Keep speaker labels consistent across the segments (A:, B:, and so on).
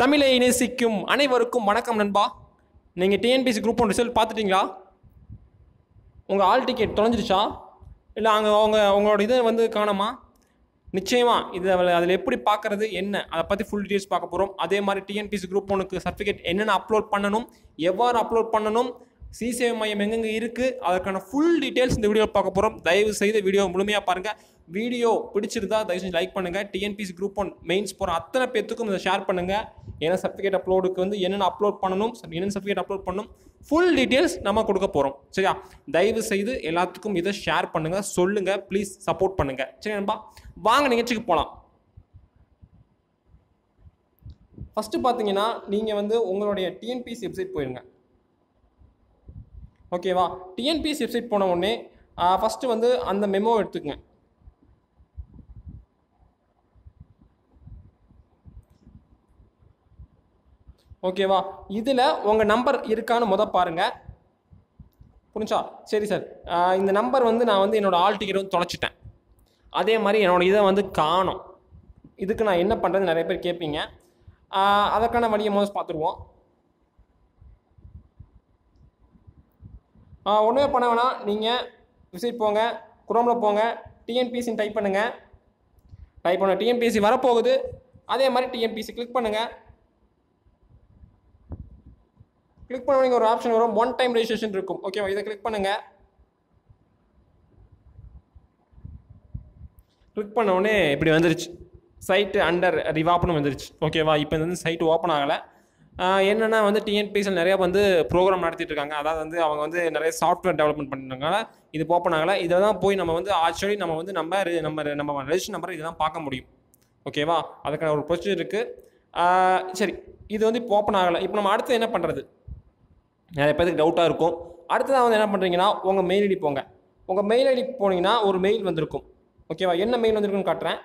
A: தமிழை நேசிக்கும் அனைவருக்கும் வணக்கம் நண்பா. நீங்கள் டிஎன்பிசி குரூப் ஒன் ரிசல்ட் பார்த்துட்டிங்களா? உங்கள் ஆல் டிக்கெட் தொலைஞ்சிருச்சா? இல்லை அங்கே அவங்க உங்களோட இதை வந்து காணுமா? நிச்சயமாக இது அதில் எப்படி பார்க்குறது என்ன? அதை பற்றி ஃபுல் டீட்டெயில்ஸ் பார்க்க போகிறோம் அதே மாதிரி டிஎன்பிசி குரூப் ஒனுக்கு சர்டிஃபிகேட் என்னென்ன அப்லோட் பண்ணணும் எவ்வாறு அப்லோட் பண்ணணும் சி சேவை மையம் எங்கெங்கே இருக்குது அதற்கான ஃபுல் டீட்டெயில்ஸ் இந்த வீடியோ பார்க்க போகிறோம் தயவு செய்து வீடியோ முழுமையாக பாருங்கள் வீடியோ பிடிச்சிருந்தா தயவு செஞ்சு லைக் பண்ணுங்கள் டிஎன்பிசி குரூப் ஒன் மெயின்ஸ் போகிற அத்தனை பேத்துக்கும் இதை ஷேர் பண்ணுங்கள் ஏன்னா சர்டிஃபிகேட் அப்லோடுக்கு வந்து என்னென்ன அப்லோட் பண்ணணும்? என்னென்ன சர்டிஃபிகேட் அப்லோட் பண்ணணும்? ஃபுல் டீட்டெயில்ஸ் நம்ம கொடுக்க போகிறோம் சரியா? தயவு செய்து எல்லாத்துக்கும் இதை ஷேர் பண்ணுங்கள் சொல்லுங்கள் ப்ளீஸ் சப்போர்ட் பண்ணுங்கள் சரி நண்பா. வாங்க நிகழ்ச்சிக்கு போகலாம் ஃபஸ்ட்டு பார்த்தீங்கன்னா நீங்கள் வந்து உங்களுடைய டிஎன்பிசி வெப்சைட் போயிருங்க. ஓகேவா டிஎன்பிசி வெப்சைட் போன உடனே ஃபஸ்ட்டு வந்து அந்த மெமோ எடுத்துக்கங்க. ஓகேவா இதில் உங்கள் நம்பர் இருக்கான்னு முத பாருங்கள் புரிஞ்சா? சரி சார் இந்த நம்பர் வந்து நான் வந்து என்னோடய ஆல் டிக்கெட் வந்து தொலைச்சிட்டேன். அதே மாதிரி என்னோட இதை வந்து காணும். இதுக்கு நான் என்ன பண்ணுறது நிறைய பேர் கேட்பீங்க அதற்கான வழியை முதல்ல பார்த்துருவோம். ஒன்றுமே பண்ண வேணாம். நீங்கள் விசிட் போங்க. குரோமில் போங்க. டிஎன்பிசின்னு டைப் பண்ணுங்கள் டைப் பண்ண டிஎன்பிசி வரப்போகுது. அதே மாதிரி டிஎன்பிசி கிளிக் பண்ணுங்கள் கிளிக் பண்ண உடனே ஒரு ஆப்ஷன் வரும். ஒன் டைம் ரெஜிஸ்ட்ரேஷன் இருக்கும். ஓகேவா இதை கிளிக் பண்ணுங்கள் கிளிக் பண்ண உடனே இப்படி வந்துருச்சு. சைட்டு அண்டர் ரிவாப்னு வந்துருச்சு. ஓகேவா இப்போ வந்து சைட்டு ஓப்பன் ஆகலை. என்னென்னா வந்து டிஎன்பிஎஸ்எல் நிறையா வந்து ப்ரோக்ராம் நடத்திட்டு இருக்காங்க. அதாவது வந்து அவங்க வந்து நிறைய சாஃப்ட்வேர் டெவலப்மெண்ட் பண்ணுறதுனால இது ஓப்பன் ஆகலை இதை தான் போய் நம்ம வந்து ஆக்சுவலி நம்ம வந்து நம்ம நம்ம நம்ம ரெஜிஸ்டர் நம்பரை இதை தான் பார்க்க முடியும். ஓகேவா அதுக்கான ஒரு ப்ரொசீஜர் இருக்குது சரி. இது வந்து இப்போ ஓப்பன் ஆகலை. இப்போ நம்ம அடுத்து என்ன பண்ணுறது நிறைய பேருக்கு டவுட்டாக இருக்கும். அடுத்ததாக வந்து என்ன பண்ணுறீங்கன்னா உங்கள் மெயில் ஐடி போங்க. உங்கள் மெயில் ஐடி போனீங்கன்னா ஒரு மெயில் வந்திருக்கும். ஓகேவா என்ன மெயில் வந்திருக்குன்னு காட்டுறேன்.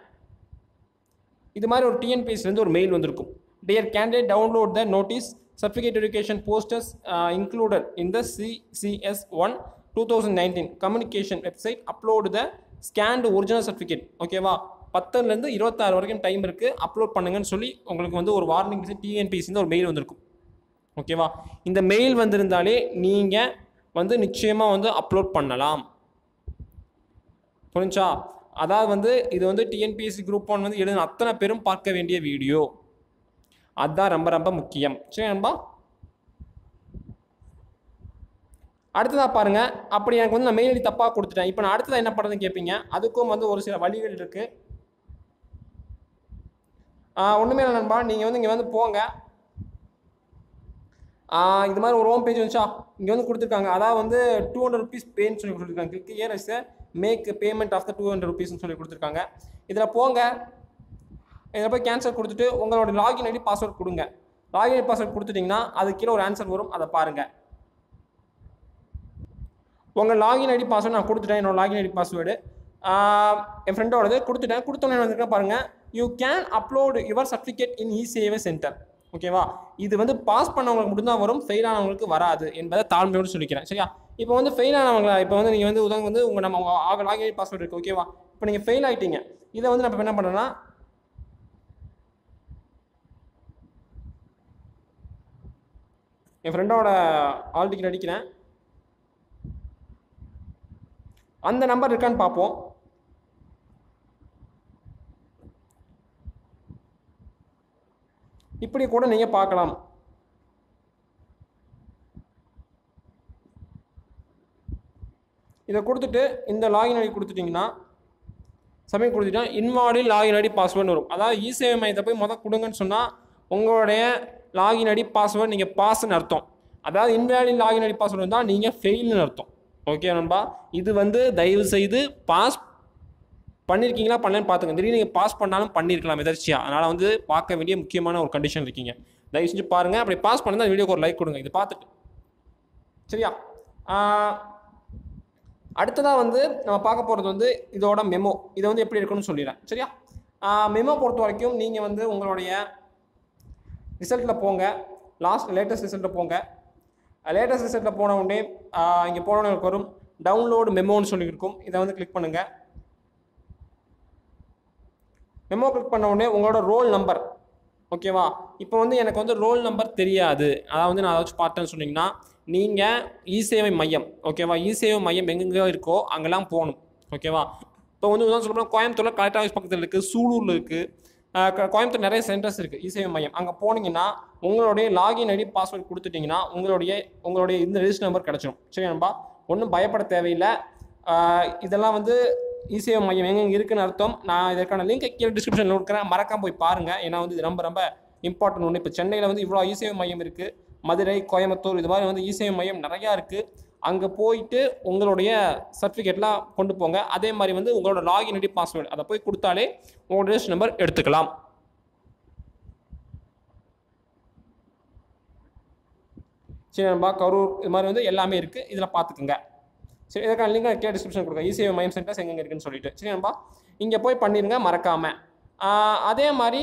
A: இது மாதிரி ஒரு டிஎன்பிஎஸ்லேருந்து ஒரு மெயில் வந்திருக்கும். Dear candidate download the notice certificate education posters included in the CCS one two thousand nineteen communication website upload the scanned original certificate ஓகேவா பத்துலேருந்து இருபத்தாறு வரைக்கும் டைம் இருக்குது அப்லோட் பண்ணுங்கன்னு சொல்லி உங்களுக்கு வந்து ஒரு வார்னிங் டிஎன்பிசிந்து ஒரு மெயில் வந்திருக்கும். ஓகேவா இந்த மெயில் வந்திருந்தாலே நீங்கள் வந்து நிச்சயமாக வந்து அப்லோட் பண்ணலாம். புரிஞ்சா? அதாவது வந்து இது வந்து டிஎன்பிஎஸ்சி குரூப் ஒன் வந்து எழுதின அத்தனை பேரும் பார்க்க வேண்டிய வீடியோ அதுதான் ரொம்ப ரொம்ப முக்கியம். சரி நண்பா? அடுத்ததாக பாருங்க. அப்படி எனக்கு வந்து நான் மெயில் ஐடி தப்பாக கொடுத்துட்டேன். இப்போ நான் அடுத்ததாக என்ன பண்ணுறதுன்னு கேட்பீங்க அதுக்கும் வந்து ஒரு சில வழிகள் இருக்குது ஒன்றுமே இல்லை நண்பா. நீங்கள் வந்து இங்கே வந்து போங்க. இது மாதிரி ஒரு ஹோம் பேஜ் வந்துச்சா? இங்கே வந்து கொடுத்துருக்காங்க. அதாவது வந்து டூ ஹண்ட்ரட் ருபீஸ் பேன்னு சொல்லி கொடுத்துருக்காங்க. Click here make payment of the two hundred ருபீஸ்னு சொல்லி கொடுத்துருக்காங்க. இதில் போங்க. இதில் போய் கேன்சல் கொடுத்துட்டு உங்களோட லாகின் ஐடி பாஸ்வேர்ட் கொடுங்க. லாகின் ஐடி பாஸ்வேர்ட் கொடுத்துட்டிங்கன்னா அது கீழே ஒரு ஆன்சர் வரும். அதை பாருங்கள் உங்கள் லாகின் ஐடி பாஸ்வேர்டு நான் கொடுத்துட்டேன். என்னோட லாகின் ஐடி பாஸ்வேர்டு என் ஃப்ரெண்டோடது கொடுத்துட்டேன். கொடுத்தோன்னே வந்துருக்க பாருங்கள் you can upload your certificate in E Sevai centre ஓகேவா இது வந்து பாஸ் பண்ணவங்களுக்கு மட்டும்தான் வரும். ஃபெயில் ஆனவங்களுக்கு வராது என்பதை தாழ்மையோடு சொல்லிக்கிறேன். சரியா? இப்போ வந்து ஃபெயில் ஆனவங்களா இப்போ வந்து நீங்கள் வந்து உதவி வந்து உங்கள் நம்ம உங்கள் லாகின் ஐடி பாஸ்வேர்டு இருக்குது ஓகேவா இப்போ நீங்கள் ஃபெயில் ஆகிட்டீங்க இதை வந்து நம்ம என்ன பண்ணுறோன்னா என் ஃப்ரெண்டோட ஆல் டிக்கெட் அடிக்கிறேன் அந்த நம்பர் இருக்கான்னு பார்ப்போம். இப்படி கூட நீங்கள் பார்க்கலாம். இதை கொடுத்துட்டு இந்த லாகின் ஐடி கொடுத்துட்டிங்கன்னா சமயம் கொடுத்துட்டா இன்வாலிட் லாகின் ஐடி பாஸ்வேர்டு வரும். அதாவது இசேவை மையத்தை போய் மொதல் கொடுங்கன்னு சொன்னால் உங்களுடைய லாகின் ஐடி பாஸ்வேர்டு நீங்கள் பாஸ்ன்னு அர்த்தம். அதாவது இன்வேலிட் லாகின் ஐடி பாஸ்வேர்டு வந்தால் நீங்கள் ஃபெயில்னு அர்த்தம். ஓகே நண்பா? இது வந்து தயவு செய்து பாஸ் பண்ணியிருக்கீங்களா பண்ணலன்னு பார்த்துங்க திடீர்னு நீங்கள் பாஸ் பண்ணாலும் பண்ணியிருக்கலாம் எதர்ச்சியாக அதனால் வந்து பார்க்க வேண்டிய முக்கியமான ஒரு கண்டிஷன் இருக்கீங்க. தயவு செஞ்சு பாருங்கள் அப்படி பாஸ் பண்ணால் வீடியோக்கு ஒரு லைக் கொடுங்க. இது பார்த்துட்டு. சரியா? அடுத்ததாக வந்து நம்ம பார்க்க போகிறது வந்து இதோட மெமோ இதை வந்து எப்படி இருக்குன்னு சொல்லிடுறேன். சரியா? மெமோ பொறுத்த வரைக்கும் நீங்கள் வந்து உங்களுடைய ரிசல்ட்டில் போங்க. லாஸ்ட் லேட்டஸ்ட் ரிசல்ட்டில் போங்க. லேட்டஸ்ட் ரிசல்ட்டில் போன உடனே இங்கே போன வரும். டவுன்லோடு மெமோன்னு சொல்லி இருக்கும். இதை வந்து கிளிக் பண்ணுங்கள் மெமோ கிளிக் பண்ண உடனே உங்களோட ரோல் நம்பர் ஓகேவா இப்போ வந்து எனக்கு வந்து ரோல் நம்பர் தெரியாது. அதாவது வந்து நான் ஏதாச்சும் பார்த்தேன்னு சொன்னீங்கன்னா நீங்கள் இசேவை மையம் ஓகேவா இசேவை மையம் எங்கெங்கே இருக்கோ அங்கெல்லாம் போகணும் ஓகேவா இப்போ வந்து உதாரணம் சொல்லப்போனால் கோயம்புத்தூரில் கலெக்டர் ஆஃபீஸ் பக்கத்தில் இருக்குது சூலூரில் இருக்குது கோயம்புத்தூர் நிறைய சென்டர்ஸ் இருக்குது இசேவை மையம். அங்கே போனீங்கன்னா உங்களுடைய லாகின் ஐடி பாஸ்வேர்ட் கொடுத்துட்டிங்கன்னா உங்களுடைய உங்களுடைய இந்த ரெஜிஸ்டர் நம்பர் கிடச்சிடும் சரி நண்பா? ஒன்றும் பயப்பட தேவையில்லை. இதெல்லாம் வந்து இசேவை மையம் எங்கெங்கே இருக்குன்னு அர்த்தம். நான் இதற்கான லிங்க் கீழே டிஸ்கிரிப்ஷனில் கொடுக்குறேன். மறக்காம போய் பாருங்கள் ஏன்னா வந்து இது ரொம்ப ரொம்ப இம்பார்ட்டன்ட் ஒன்று இப்போ சென்னையில் வந்து இவ்வளோ இசேவை மையம் இருக்குது மதுரை கோயம்புத்தூர் இது மாதிரி வந்து இசேவை மையம் நிறையா இருக்குது அங்கே போயிட்டு உங்களுடைய சர்டிஃபிகேட்லாம் கொண்டு போங்க. அதே மாதிரி வந்து உங்களோட லாகின் ஐடி பாஸ்வேர்டு அதை போய் கொடுத்தாலே உங்களோட ரெஜிஸ்டர் நம்பர் எடுத்துக்கலாம். சரி நண்பா கரூர் இது மாதிரி வந்து எல்லாமே இருக்குது இதில் பார்த்துக்குங்க சரி இதற்கான லிங்க் கீழே டிஸ்கிரிப்ஷன் கொடுங்க இசிஐ மைம் சென்டர்ஸ் எங்கெங்கே இருக்குன்னு சொல்லிட்டு. சரி நண்பா இங்கே போய் பண்ணிடுங்க மறக்காமல் அதே மாதிரி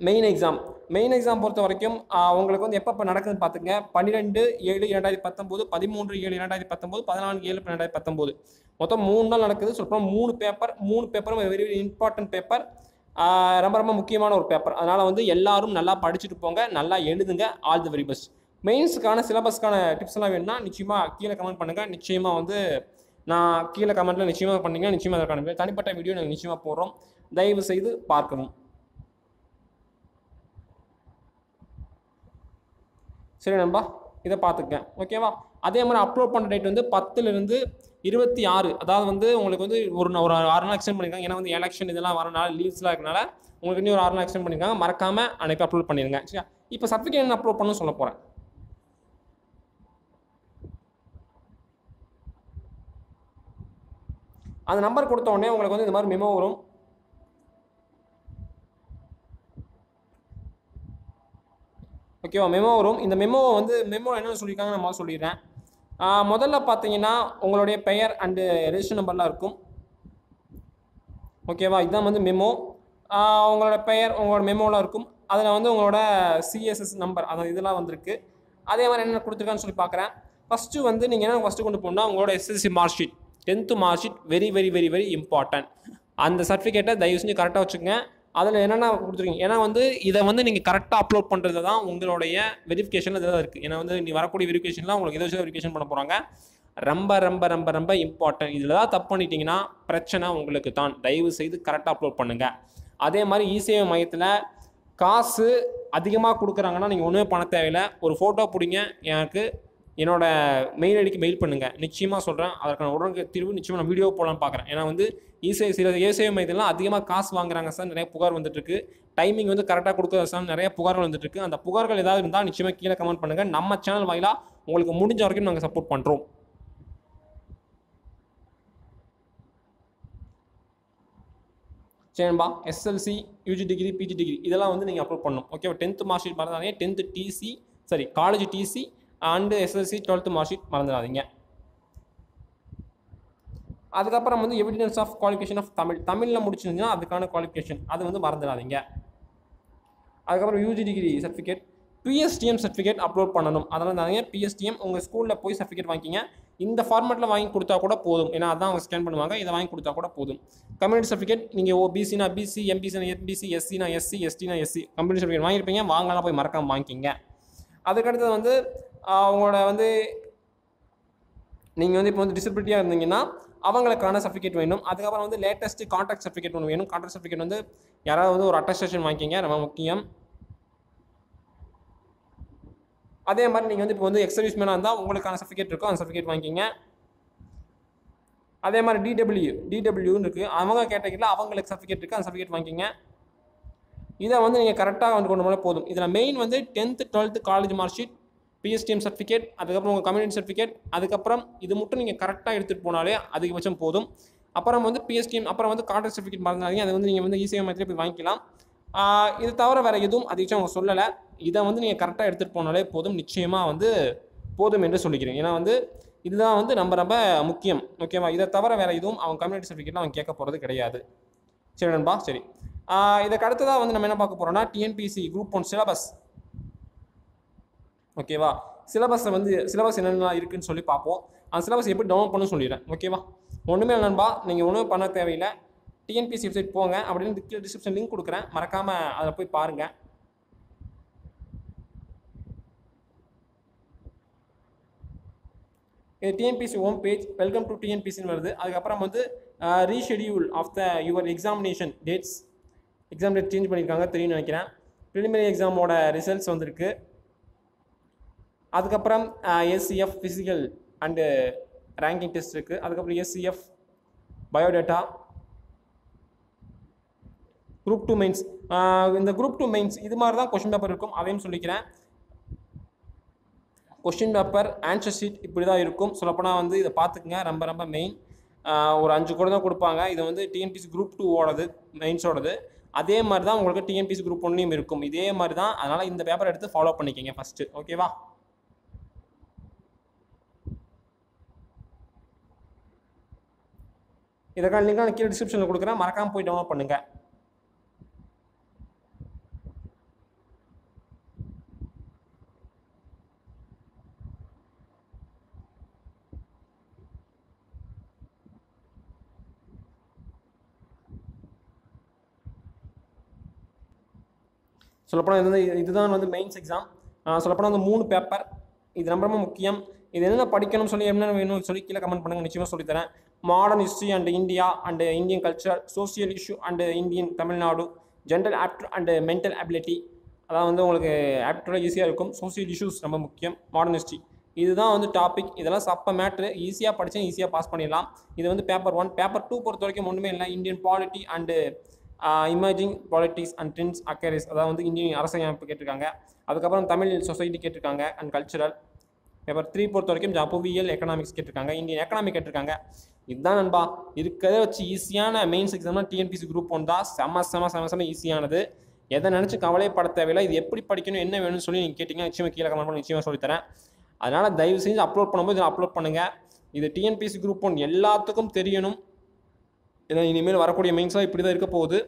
A: மெயின் எக்ஸாம் மெயின் எக்ஸாம் பொறுத்த வரைக்கும் அவங்களுக்கு உங்களுக்கு வந்து எப்போ நடக்குதுன்னு பார்த்துங்க பன்னிரெண்டு ஏழு இரண்டாயிரத்தி பத்தொம்போது பதிமூன்று ஏழு இரண்டாயிரத்தி பத்தொம்போது பதினான்கு ஏழு ரெண்டாயிரத்தி பத்தொம்போது. மொத்தம் மூணு நாள் நடக்குது சொல்லப்போனால் மூணு பேப்பர் மூணு பேப்பரும் வெரி வெரி இம்பார்ட்டன்ட் பேப்பர் ரொம்ப ரொம்ப முக்கியமான ஒரு பேப்பர் அதனால் வந்து எல்லாரும் நல்லா படிச்சுட்டு போங்க. நல்லா எழுதுங்க. ஆல் தி வெரி பெஸ்ட் மெயின்ஸுக்கான சிலபஸ்க்கான டிப்ஸ் எல்லாம் வேணும்னா நிச்சயமாக கீழே கமெண்ட் பண்ணுங்கள் நிச்சயமாக வந்து நான் கீழே கமெண்ட்டில் நிச்சயமாக பண்ணீங்க நிச்சயமாக அதற்கான தனிப்பட்ட வீடியோ நாங்கள் நிச்சயமாக போடுறோம். தயவு செய்து பார்க்கணும் சரி நண்பா இதை பார்த்துக்கேன். ஓகேவா அதே மாதிரி அப்லோட் பண்ணுற டேட் வந்து பத்துலேருந்து இருபத்தி ஆறு. அதாவது வந்து உங்களுக்கு வந்து ஒரு ஒரு ஆறு நாள் எக்ஸ்டெண்ட் பண்ணியிருக்காங்க ஏன்னா வந்து எலெக்ஷன் இதெல்லாம் வரனால லீவ்ஸ்லாம் இருக்கனால உங்களுக்கு இன்னும் ஒரு ஆறு நாள் எக்ஸ்டெண்ட் பண்ணியிருக்காங்க மறக்காமல் அன்னைக்கு அப்லோட் பண்ணிடுங்க சரியா? இப்போ சர்டிஃபிகேட் என்ன அப்லோட் பண்ண சொல்ல போகிறேன் அந்த நம்பர் கொடுத்த உடனே உங்களுக்கு வந்து இந்த மாதிரி மெமோ வரும். ஓகேவா மெமோ வரும். இந்த மெமோ வந்து மெமோ என்னென்ன சொல்லியிருக்காங்க நான் சொல்லிடுறேன். முதல்ல பார்த்தீங்கன்னா உங்களுடைய பெயர் அண்டு ரெஜிஸ்டர் நம்பர்லாம் இருக்கும். ஓகேவா இதுதான் வந்து மெமோ உங்களோட பெயர் உங்களோட மெமோலாம் இருக்கும். அதில் வந்து உங்களோட சிஎஸ்எஸ் நம்பர் அதாவது இதெல்லாம் வந்திருக்கு. அதே மாதிரி என்ன கொடுத்துருக்கான்னு சொல்லி பார்க்குறேன். ஃபஸ்ட்டு வந்து நீங்கள் என்ன ஃபஸ்ட்டு கொண்டு போகணும்னா உங்களோட SSC mark sheet tenth mark sheet very very very very important அந்த சர்டிஃபிகேட்டை தயவு செஞ்சு கரெக்டாக வச்சுக்கோங்க. அதில் என்னென்ன கொடுத்துருக்கீங்க. ஏன்னா வந்து இதை வந்து நீங்கள் கரெக்டாக அப்லோட் பண்ணுறது தான் உங்களுடைய வெரிஃபிகேஷன் இதில் இருக்குது ஏன்னா வந்து நீ வரக்கூடிய வெரிஃபிகேஷன்லாம் உங்களுக்கு எதை வச்சு வெரிஃபிகேஷன் பண்ண போகிறாங்க ரொம்ப ரொம்ப ரொம்ப ரொம்ப இம்பார்ட்டன்ட் இதில் தான் தப்பு பண்ணிட்டீங்கன்னா பிரச்சனை உங்களுக்கு தான். தயவு செய்து கரெக்டாக அப்லோட் பண்ணுங்கள் அதே மாதிரி இசேவை மையத்தில் காசு அதிகமாக கொடுக்குறாங்கன்னா நீங்கள் ஒன்றுமே பண்ண தேவையில்லை. ஒரு ஃபோட்டோ பிடிங்க. எனக்கு என்னோட மெயில் ஐடிக்கு மெயில் பண்ணுங்கள் நிச்சயமாக சொல்கிறேன் அதற்கான உடனே தீர்வு நிச்சயமாக நான் வீடியோ போடலாம்னு பார்க்குறேன். ஏன்னா வந்து இசை சில இசை மையத்திலாம் அதிகமாக காசு வாங்குறாங்க சார். நிறைய புகார் வந்துட்டுருக்கு. டைமிங் வந்து கரெக்டாக கொடுக்குறது சார். நிறைய புகார்கள் வந்துட்டுருக்கு. அந்த புகார்கள் ஏதாவது இருந்தால் நிச்சயமாக கீழே கமெண்ட் பண்ணுங்கள் நம்ம சேனல் வாயிலாக உங்களுக்கு முடிஞ்ச வரைக்கும் நாங்கள் சப்போர்ட் பண்ணுறோம் சரிம்பா SLC UG degree PG degree இதெல்லாம் வந்து நீங்கள் அப்லோட் பண்ணணும். ஓகேவா tenth mark sheet tenth TC சரி college TC and SLC twelfth mark sheet மறந்துடாதீங்க. அதுக்கப்புறம் வந்து evidence of qualification of Tamil. தமிழில் முடிச்சிருந்தீங்கன்னா அதுக்கான குவாலிஃபிகேஷன் அது வந்து மறந்துடாதீங்க. அதுக்கப்புறம் UG degree certificate PSTM certificate upload பண்ணணும். அதனால் தாங்க பிஎஸ்டிஎம் உங்கள் ஸ்கூலில் போய் சர்டிஃபிகேட் வாங்கிக்கிங்க. இந்த ஃபார்மேட்டில் வாங்கி கொடுத்தா கூட போதும். ஏன்னா அதான் அவங்க ஸ்கேன் பண்ணுவாங்க. இதை வாங்கி கொடுத்தா கூட போதும். கம்யூனிட்டி சர்டிஃபிகேட் நீங்கள் ஓ பிசினா பிசி எம்பிசினா எம்பிசி எஸ்சினா எஸ்சி எஸ்டினா எஸ்சி கம்யூனிட்டி சர்டிஃபிகேட் வாங்கியிருப்பீங்க. வாங்கலாம் போய் மறக்காமல் வாங்கிக்கிங்க. அதுக்கடுத்தது வந்து அவங்களோட வந்து நீங்கள் வந்து இப்போ வந்து டிசபிலிட்டியாக இருந்தீங்கன்னா அவங்களுக்கான சர்டிஃபிகேட் வேணும். அதுக்கப்புறம் வந்து லேட்டஸ்ட்டு கான்ட்ராக்ட் சர்டிஃபிகேட் ஒன்று வேணும். கான்ட்ராக்ட் சர்டிஃபிகேட் வந்து யாராவது வந்து ஒரு அட்டஸ்டேஷன் வாங்கிக்கிங்க ரொம்ப முக்கியம். அதே மாதிரி நீங்கள் வந்து இப்போ வந்து எக்ஸர்வீஸ் மேனாக இருந்தால் உங்களுக்கான சர்டிஃபிகேட் இருக்கும். அந்த சர்டிஃபிகேட் வாங்கிக்கிங்க. அதே மாதிரி டிடபிள்யூ டிடபிள்யூன்னு இருக்குது அவங்க கேட்டகிரியில் அவங்களுக்கு சர்டிஃபிகேட் இருக்குது அந்த சர்டிஃபிகேட் வாங்கிக்கிங்க. இதை வந்து நீங்கள் கரெக்டாக வந்து கொண்டு போனால் போதும். இதில் மெயின் வந்து tenth twelfth college mark sheet PSTM certificate அதுக்கப்புறம் உங்கள் கம்யூனிட்டி சர்டிஃபிகேட் அதுக்கப்புறம் இது மட்டும் நீங்கள் கரெக்டாக எடுத்துகிட்டு போனாலே அதிகபட்சம் போதும். அப்புறம் வந்து பிஎஸ்டிஎம் அப்புறம் வந்து கான்ட்ராக்ட் சர்டிஃபிகேட் மறந்தாதீங்க அது வந்து நீங்கள் வந்து ஈஸியாக மாதிரி போய் வாங்கிக்கலாம். இது தவிர வேறு எதுவும் அதிகமாக அவங்க சொல்லலை. இதை வந்து நீங்கள் கரெக்டாக எடுத்துகிட்டு போனாலே போதும். நிச்சயமாக வந்து போதும் என்று சொல்லிக்கிறேன். ஏன்னா வந்து இதுதான் வந்து ரொம்ப ரொம்ப முக்கியம். ஓகேவா? இதை தவிர வேறு எதுவும் அவங்க கம்யூனிட்டி சர்டிஃபிகேட்லாம் அவங்க கேட்க போகிறது கிடையாது. சரி நண்பா சரி. இதுக்கு அடுத்ததாக வந்து நம்ம என்ன பார்க்க போகிறோம்னா டிஎன்பிசி குரூப் ஒன் சிலபஸ் ஓகேவா சிலபஸை வந்து சிலபஸ் என்னென்ன இருக்குன்னு சொல்லி பார்ப்போம். அந்த சிலபஸ் எப்படி டவுன்லோட் பண்ண சொல்லிடுறேன். ஓகேவா ஒன்றுமே இல்லை நண்பா. நீங்கள் ஒன்றும் பண்ண தேவையில்லை. டிஎன்பிசி வெப்சைட் போங்க. அப்படின்னு கீழே டிஸ்கிரிப்ஷன் லிங்க் கொடுக்குறேன். மறக்காமல் அதில் போய் பாருங்கள் இது TNPSC home page welcome to டிஎன்பிசின்னு வருது. அதுக்கப்புறம் வந்து reschedule of the your examination dates exam date change பண்ணியிருக்காங்க தெரியும்னு நினைக்கிறேன். ப்ரிலிமினரி எக்ஸாமோட ரிசல்ட்ஸ் வந்திருக்கு. அதுக்கப்புறம் SCF physical and ranking test இருக்குது அதுக்கப்புறம் SCF biodata group two mains இந்த குரூப் டூ மெயின்ஸ் இது மாதிரி தான் கொஷின் பேப்பர் இருக்கும். அதையும் சொல்லிக்கிறேன். கொஷின் பேப்பர் ஆன்சர் ஷீட் இப்படி தான் இருக்கும். சொல்லப்போனால் வந்து இதை பார்த்துக்குங்க. ரொம்ப ரொம்ப மெயின் ஒரு அஞ்சு கூட தான் கொடுப்பாங்க. இது வந்து டிஎன்பிசி குரூப் டூ ஓடது மெயின்ஸோடது அதே மாதிரி தான் உங்களுக்கு டிஎன்பிசி குரூப் ஒன்றையும் இருக்கும். இதே மாதிரி தான் அதனால் இந்த பேப்பர் எடுத்து ஃபாலோ பண்ணிக்கங்க ஃபஸ்ட்டு ஓகேவா இதற்கான லிங்க் நான் கீழே டிஸ்கிரிப்ஷனில் கொடுக்குறேன். மறக்காமல் போய் டவுன்லோட் பண்ணுங்கள் சொல்லப்போனால் இது வந்து இதுதான் வந்து மெயின்ஸ் எக்ஸாம் சொல்லப்போனால் அந்த மூணு பேப்பர் இது ரொம்ப ரொம்ப முக்கியம். இது என்ன படிக்கணும்னு சொல்லி என்ன வேணும்னு சொல்லி கீழே கமெண்ட் பண்ணுங்கள் நிச்சயமாக சொல்லித்தரேன் modern history and India and Indian culture social issue and Indian Tamil Nadu general apt and mental ability அதான் வந்து உங்களுக்கு ஆப்டோட ஈஸியாக இருக்கும். சோசியல் இஷ்யூஸ் ரொம்ப முக்கியம். மாடர்ன் ஹிஸ்ட்ரி இதுதான் வந்து டாபிக் இதெல்லாம் சப்ப மேட்ரு ஈஸியாக படித்தா ஈஸியாக பாஸ் பண்ணிடலாம். இது வந்து பேப்பர் ஒன் பேப்பர் டூ பொறுத்த வரைக்கும் ஒன்றுமே இல்லை. Indian polity and emerging politics and trends across அதாவது வந்து இந்தியன் அரசியலமைப்பு கேட்டிருக்காங்க. அதுக்கப்புறம் தமிழ் சொசைட்டி கேட்டிருக்காங்க அண்ட் கல்ச்சுரல் பேப்பர் த்ரீ பொறுத்த வரைக்கும் ஜப்புவியல் எக்கனாமிக்ஸ் கேட்டிருக்காங்க. இந்தியன் எக்கனாமிக் கேட்டிருக்காங்க. இதுதான் நண்பா. இருக்கிறத வச்சு ஈஸியான மெயின்ஸ் எக்ஸாம்னா டிஎன்பிசி குரூப் ஒன் தான் செம செம செம செம ஈஸியானது எதை நினச்சி கவலைப்பட தேவையில்லை. இது எப்படி படிக்கணும் என்ன வேணும்னு சொல்லி நீங்கள் கேட்டிங்கன்னா நிச்சயமாக கீழே கமெண்ட் பண்ணி நிச்சயமாக சொல்லித்தரேன் அதனால் தயவு செஞ்சு அப்லோட் பண்ணும்போது இதை அப்லோட் பண்ணுங்கள் இது டிஎன்பிசி குரூப் ஒன் எல்லாத்துக்கும் தெரியணும். ஏன்னா இனிமேல் வரக்கூடிய மெயின்ஸாக இப்படி தான் இருக்க போகுது.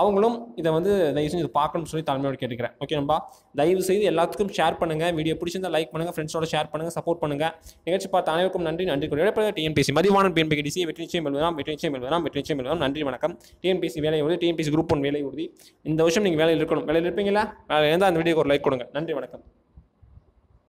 A: அவங்களும் இதை வந்து தயவு செஞ்சு இதை பார்க்கணும்னு சொல்லி தலைமையோட கேட்டுக்கிறேன். ஓகே நம்பா தயவு செய்து எல்லாத்துக்கும் ஷேர் பண்ணுங்கள் வீடியோ பிடிச்சிருந்தா லைக் பண்ணுங்கள் ஃப்ரெண்ட்ஸோட ஷேர் பண்ணுங்கள் சப்போர்ட் பண்ணுங்கள் நிகழ்ச்சி பார்த்த அனைவருக்கும் நன்றி. நன்றி கூட டிஎன்பிசி மதிவான பிஎன்பி டிசி வெற்றி நிச்சயம் எழுதலாம் வெற்றி நிச்சயம் எழுதலாம் வெற்றி நிச்சயம் எழுதலாம் நன்றி வணக்கம். டிஎன்பிசி வேலை உறுதி. டிஎன்பிசி குரூப் ஒன் வேலை உறுதி. இந்த வருஷம் நீங்கள் வேலையில் இருக்கணும். வேலையில் இருப்பீங்களா? வேலை இருந்தால் அந்த வீடியோக்கு ஒரு லைக் கொடுங்க. நன்றி வணக்கம்.